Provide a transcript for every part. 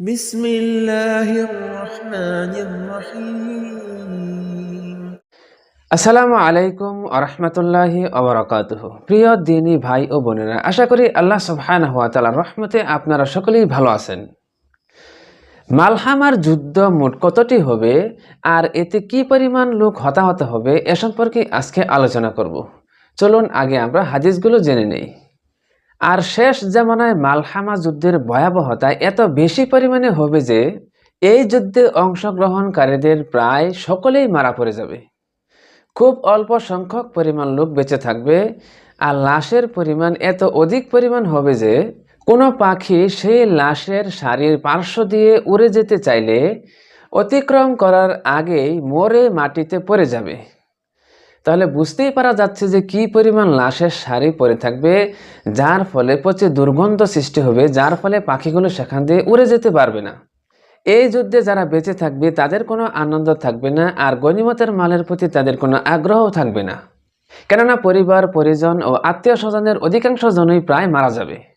بسم الله الرحمن الرحيم আসসালামু আলাইকুম আরহামতুল্লাহি অবরাকাতুহ প্রিয় দিনী ভাই ও বোনেরা আশা করি আল্লাহ সুবহানাহু ওয়া তাআলার রহমতে আপনারা সকলেই ভালো আছেন মালহামার যুদ্ধ মোট কতটি হবে আর এতে কি পরিমাণ লোক হতাহত হবে এ সম্পর্কে আজকে আলোচনা করব চলুন আগে আমরা হাদিসগুলো জেনে নেই আর শেষ জামানায় মালহামা যুদ্ধের ভয়াবহতা এত বেশি পরিমাণে হবে যে, এই যুদ্ধে অংশগ্রহণকারীদের প্রায় সকলেই মারা পড়ে যাবে। খুব অল্প সংখ্যক পরিমাণ লোক বেঁচে থাকবে আর লাশের পরিমাণ এত অধিক পরিমাণ হবে যে, কোনো পাখি সেই লাশের শাড়ির পার্শ্ব দিয়ে উড়ে যেতে চাইলে অতিক্রম করার আগেই মরে মাটিতে পড়ে যাবে। তাহলে বুঝতেই পারা যাচ্ছে যে কি পরিমাণ লাশের শাড়ি পরে থাকবে, যার ফলে পচে দুর্গন্ধ সৃষ্টি হবে, যার ফলে পাখিগুলো সেখান দিয়ে উড়ে যেতে পারবে না। এই যুদ্ধে যারা বেঁচে থাকবে, তাদের কোনো আনন্দ থাকবে না, আর গণিমতের মালের প্রতি তাদের কোনো আগ্রহ থাকবে না। কেননা পরিবার, পরিজন ও আত্মীয় স্বজনের অধিকাংশ জনই প্রায় মারা যাবে।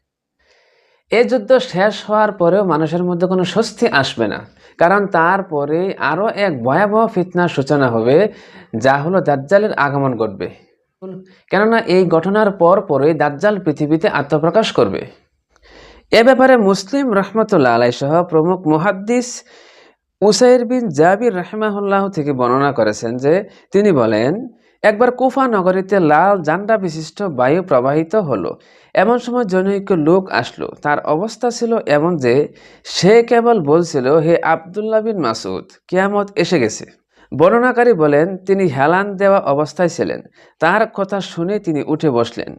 এই যুদ্ধ শেষ হওয়ার পরেও মানুষের মধ্যে কোনো স্বস্তি আসবে না। কারণ তারপরে আরও এক ভয়াবহ ফিতনার সূচনা হবে, যা হলো দাজ্জালের আগমন ঘটবে। কেননা এই ঘটনার পর পরে দাজ্জাল পৃথিবীতে আত্মপ্রকাশ করবে। এ ব্যাপারে মুসলিম রহমতুল্লাহ আলাই সহ প্রমুখ মুহাদ্দিস উসাইর বিন জাবির রহমাহুল্লাহ থেকে বর্ণনা করেছেন যে, তিনি বলেন একবার কুফা নগরীতে লাল জান্ডা বিশিষ্ট বায়ু প্রবাহিত হলো। এমন সময় জনৈক লোক আসলো। তার অবস্থা ছিল এমন যে, সে কেবল বলছিল, হে আবদুল্লাহ বিন মাসুদ কেয়ামত এসে গেছে। বর্ণনাকারী বলেন, তিনি হেলান দেওয়া অবস্থায় ছিলেন। তার কথা শুনে তিনি উঠে বসলেন।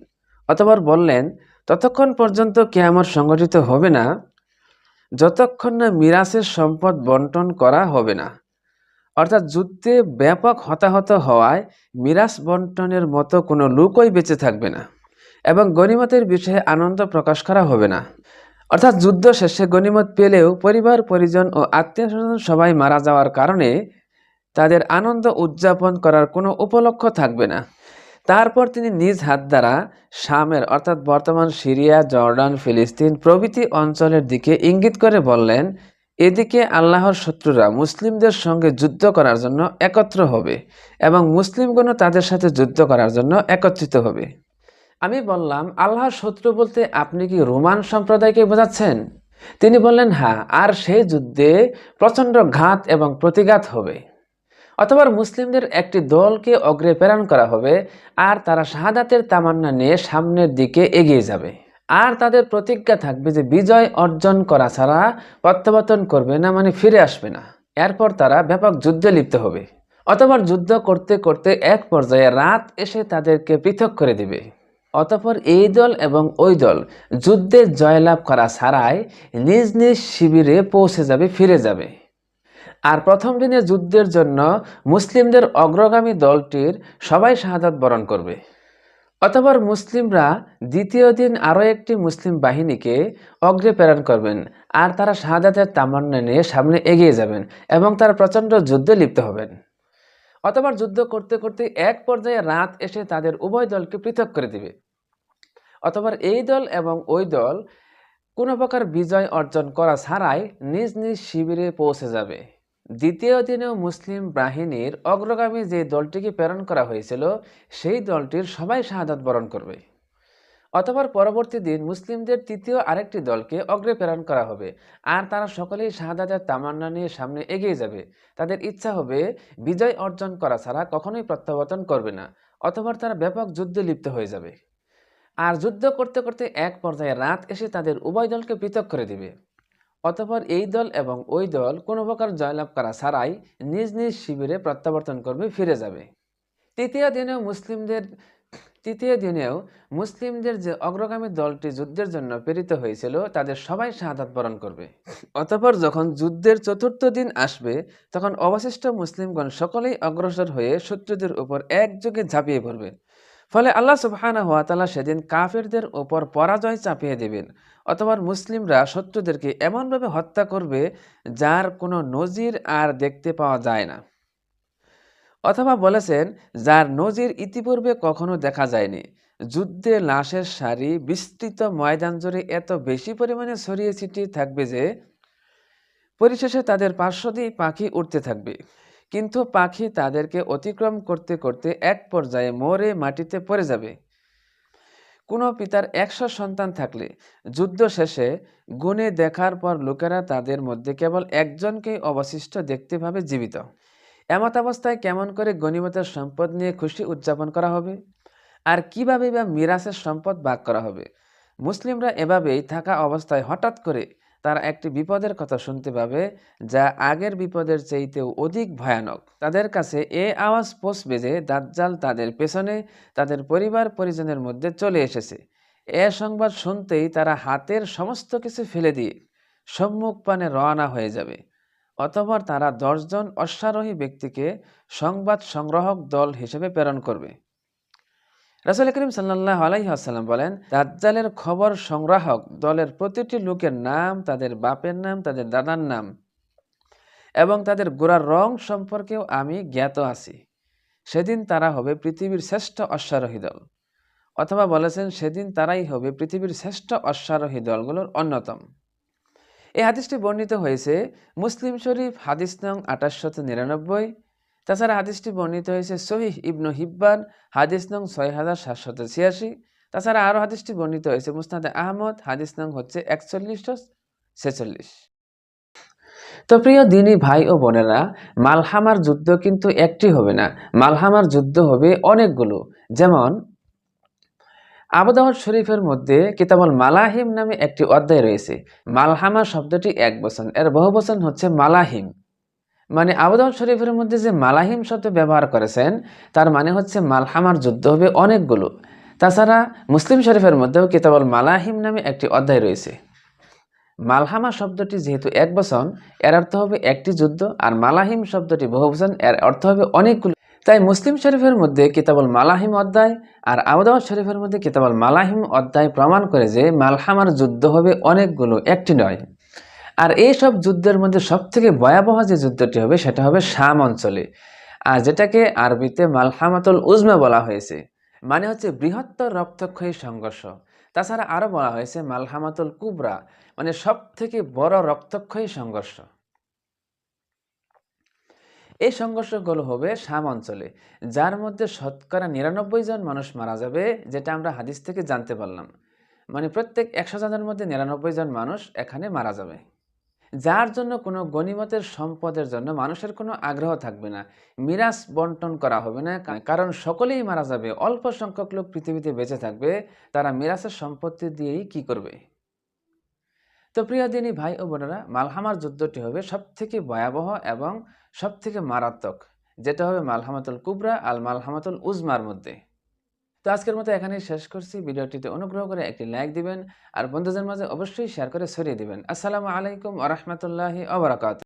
অতবার বললেন, ততক্ষণ পর্যন্ত কেয়ামত সংগঠিত হবে না। যতক্ষণ না মিরাসের সম্পদ বন্টন করা হবে না। অর্থাৎ যুদ্ধে ব্যাপক হতাহত হওয়ায় মিরাস বন্টনের মতো কোনো লোকই বেঁচে থাকবে না এবং গণিমতের বিষয়ে আনন্দ প্রকাশ করা হবে না। অর্থাৎ যুদ্ধ শেষে গণিমত পেলেও পরিবার, পরিজন ও আত্মীয় স্বজন সবাই মারা যাওয়ার কারণে তাদের আনন্দ উদযাপন করার কোনো উপলক্ষ থাকবে না। তারপর তিনি নিজ হাত দ্বারা শামের, অর্থাৎ বর্তমান সিরিয়া, জর্ডান, ফিলিস্তিন প্রভৃতি অঞ্চলের দিকে ইঙ্গিত করে বললেন এদিকে আল্লাহর শত্রুরা মুসলিমদের সঙ্গে যুদ্ধ করার জন্য একত্র হবে এবং মুসলিমগণও তাদের সাথে যুদ্ধ করার জন্য একত্রিত হবে। আমি বললাম, আল্লাহর শত্রু বলতে আপনি কি রোমান সম্প্রদায়কে বোঝাচ্ছেন? তিনি বললেন হ্যাঁ আর সেই যুদ্ধে প্রচণ্ড ঘাত এবং প্রতিঘাত হবে। অথবা মুসলিমদের একটি দলকে অগ্রে প্রেরণ করা হবে, আর তারা শাহাদাতের তামান্না নিয়ে সামনের দিকে এগিয়ে যাবে। আর তাদের প্রতিজ্ঞা থাকবে যে বিজয় অর্জন করা ছাড়া প্রত্যাবর্তন করবে না মানে ফিরে আসবে না। এরপর তারা ব্যাপক যুদ্ধে লিপ্ত হবে। অথবা যুদ্ধ করতে করতে এক পর্যায়ে রাত এসে তাদেরকে পৃথক করে দিবে। অতপর এই দল এবং ওই দল যুদ্ধে জয়লাভ করা ছাড়াই নিজ নিজ শিবিরে পৌঁছে যাবে, ফিরে যাবে। আর প্রথম দিনে যুদ্ধের জন্য মুসলিমদের অগ্রগামী দলটির সবাই শাহাদাত বরণ করবে। অতপর মুসলিমরা দ্বিতীয় দিন আরও একটি মুসলিম বাহিনীকে অগ্রে প্রেরণ করবেন আর তারা শাহাদাতের তামান্না নিয়ে সামনে এগিয়ে যাবেন এবং তারা প্রচণ্ড যুদ্ধে লিপ্ত হবেন। অতবার যুদ্ধ করতে করতে এক পর্যায়ে রাত এসে তাদের উভয় দলকে পৃথক করে দিবে। অতবার এই দল এবং ওই দল কোনো প্রকার বিজয় অর্জন করা ছাড়াই নিজ নিজ শিবিরে পৌঁছে যাবে। দ্বিতীয় দিনেও মুসলিম বাহিনীর অগ্রগামী যে দলটিকে প্রেরণ করা হয়েছিল, সেই দলটির সবাই শাহাদাত বরণ করবে। অতপর পরবর্তী দিন মুসলিমদের তৃতীয় আরেকটি দলকে অগ্রে প্রেরণ করা হবে, আর তারা সকলেই শাহাদাতের তামান্না নিয়ে সামনে এগিয়ে যাবে। তাদের ইচ্ছা হবে বিজয় অর্জন করা ছাড়া কখনোই প্রত্যাবর্তন করবে না, অতপর তারা ব্যাপক যুদ্ধে লিপ্ত হয়ে যাবে। আর যুদ্ধ করতে করতে এক পর্যায়ে রাত এসে তাদের উভয় দলকে পৃথক করে দিবে। অতঃপর এই দল এবং ওই দল কোনো প্রকার জয়লাভ করা ছাড়াই নিজ নিজ শিবিরে প্রত্যাবর্তন করবে, ফিরে যাবে। তৃতীয় দিনেও মুসলিমদের, তৃতীয় দিনেও মুসলিমদের যে অগ্রগামী দলটি যুদ্ধের জন্য প্রেরিত হয়েছিল, তাদের সবাই শাহাদাত বরণ করবে। অতঃপর যখন যুদ্ধের চতুর্থ দিন আসবে, তখন অবশিষ্ট মুসলিমগণ সকলেই অগ্রসর হয়ে শত্রুদের উপর একযোগে ঝাঁপিয়ে পড়বে। ফলে আল্লাহ সুবহানা তাআলা সেদিন কাফেরদের ওপর পরাজয় চাপিয়ে দেবেন। অথবা মুসলিমরা শত্রুদেরকে এমনভাবে হত্যা করবে যার কোনো নজির আর দেখতে পাওয়া যায় না। অথবা বলেছেন, যার নজির ইতিপূর্বে কখনো দেখা যায়নি। যুদ্ধে লাশের সারি, বিস্তৃত ময়দান জুড়ে এত বেশি পরিমাণে ছড়িয়ে ছিটিয়ে থাকবে যে, পরিশেষে তাদের পার্শ্ব দিয়ে পাখি উঠতে থাকবে। কিন্তু পাখি তাদেরকে অতিক্রম করতে করতে এক পর্যায়ে মরে মাটিতে পড়ে যাবে। কোনো পিতার একশো সন্তান থাকলে যুদ্ধ শেষে গুণে দেখার পর লোকেরা তাদের মধ্যে কেবল একজনকেই অবশিষ্ট দেখতে পাবে জীবিত। এমত অবস্থায় কেমন করে গণিমতের সম্পদ নিয়ে খুশি উদযাপন করা হবে? আর কীভাবে বা মিরাসের সম্পদ ভাগ করা হবে? মুসলিমরা এভাবেই থাকা অবস্থায় হঠাৎ করে তারা একটি বিপদের কথা শুনতে পাবে, যা আগের বিপদের চাইতেও অধিক ভয়ানক। তাদের কাছে এ আওয়াজ পৌঁছবে যে দাজ্জাল তাদের পেছনে তাদের পরিবার পরিজনের মধ্যে চলে এসেছে। এ সংবাদ শুনতেই তারা হাতের সমস্ত কিছু ফেলে দিয়ে সম্মুখ পানে রওনা হয়ে যাবে। অথবা তারা দশজন অশ্বারোহী ব্যক্তিকে সংবাদ সংগ্রাহক দল হিসেবে প্রেরণ করবে। রাসুল করিম সাল্লাহ আলাইসাল্লাম বলেন, দাজ্জালের খবর সংগ্রাহক দলের প্রতিটি লোকের নাম, তাদের বাপের নাম, তাদের দাদার নাম এবং তাদের গোড়ার রং সম্পর্কেও আমি জ্ঞাত আছি। সেদিন তারা হবে পৃথিবীর শ্রেষ্ঠ অশ্বারোহী দল। অথবা বলেছেন, সেদিন তারাই হবে পৃথিবীর শ্রেষ্ঠ অশ্বারোহী দলগুলোর অন্যতম। এই হাদিসটি বর্ণিত হয়েছে মুসলিম শরীফ, হাদিস নং আঠাশশত নিরানব্বই তাছাড়া হাদিসটি বর্ণিত হয়েছে সহিহ ইবনু হিব্বান, হাদিস নং ছয় হাজার সাতশত ছিয়াশি। তাছাড়া আরও হাদিসটি বর্ণিত হয়েছে মুসনাদে আহমদ, হাদিস নং হচ্ছে একচল্লিশশো ছেচল্লিশ। তো প্রিয় দিনী ভাই ও বোনেরা, মালহামার যুদ্ধ কিন্তু একটি হবে না, মালহামার যুদ্ধ হবে অনেকগুলো। যেমন আবুদাউদ শরীফের মধ্যে কিতাবুল মালাহিম নামে একটি অধ্যায় রয়েছে। মালহামা শব্দটি এক বচন, এর বহু বচন হচ্ছে মালাহিম। মানে আবুদাউদ শরীফের মধ্যে যে মালাহিম শব্দ ব্যবহার করেছেন, তার মানে হচ্ছে মালহামার যুদ্ধ হবে অনেকগুলো। তাছাড়া মুসলিম শরীফের মধ্যেও কিতাবুল মালাহিম নামে একটি অধ্যায় রয়েছে। মালহামা শব্দটি যেহেতু এক বচন, এর অর্থ হবে একটি যুদ্ধ, আর মালাহিম শব্দটি বহু বহুবচন, এর অর্থ হবে অনেকগুলো। তাই মুসলিম শরীফের মধ্যে কিতাবুল মালাহিম অধ্যায় আর আবুদাউদ শরীফের মধ্যে কিতাবুল মালাহিম অধ্যায় প্রমাণ করে যে মালহামার যুদ্ধ হবে অনেকগুলো, একটি নয়। আর এই সব যুদ্ধের মধ্যে সবথেকে ভয়াবহ যে যুদ্ধটি হবে, সেটা হবে শাম অঞ্চলে। আর যেটাকে আরবিতে মালহামাতুল উজমা বলা হয়েছে মানে হচ্ছে বৃহত্তর রক্তক্ষয়ী সংঘর্ষ। তাছাড়া আরও বলা হয়েছে মালহামাতুল কুবরা মানে সব থেকে বড় রক্তক্ষয়ী সংঘর্ষ। এই সংঘর্ষগুলো হবে শাম অঞ্চলে, যার মধ্যে শতকরা নিরানব্বই জন মানুষ মারা যাবে, যেটা আমরা হাদিস থেকে জানতে পারলাম। মানে প্রত্যেক একশো জনের মধ্যে নিরানব্বই জন মানুষ এখানে মারা যাবে। যার জন্য কোনো গণিমতের সম্পদের জন্য মানুষের কোনো আগ্রহ থাকবে না। মিরাজ বন্টন করা হবে না কারণ সকলেই মারা যাবে। অল্প সংখ্যক লোক পৃথিবীতে বেঁচে থাকবে, তারা মিরাজের সম্পত্তি দিয়েই কি করবে? তো প্রিয় দিনী ভাই ও বোনেরা, মালহামার যুদ্ধটি হবে সবথেকে ভয়াবহ এবং সবথেকে মারাত্মক। যেটা হবে মালহামাতুল কুবরা আল মালহামাতুল উজমার মধ্যে। তো আজকের মতো এখানেই শেষ করছি। ভিডিওটিতে অনুগ্রহ করে একটি লাইক দিবেন। আর বন্ধুদের মাঝে অবশ্যই শেয়ার করে ছড়িয়ে দিবেন। আসসালামু আলাইকুম আ রহমতুল্লাহি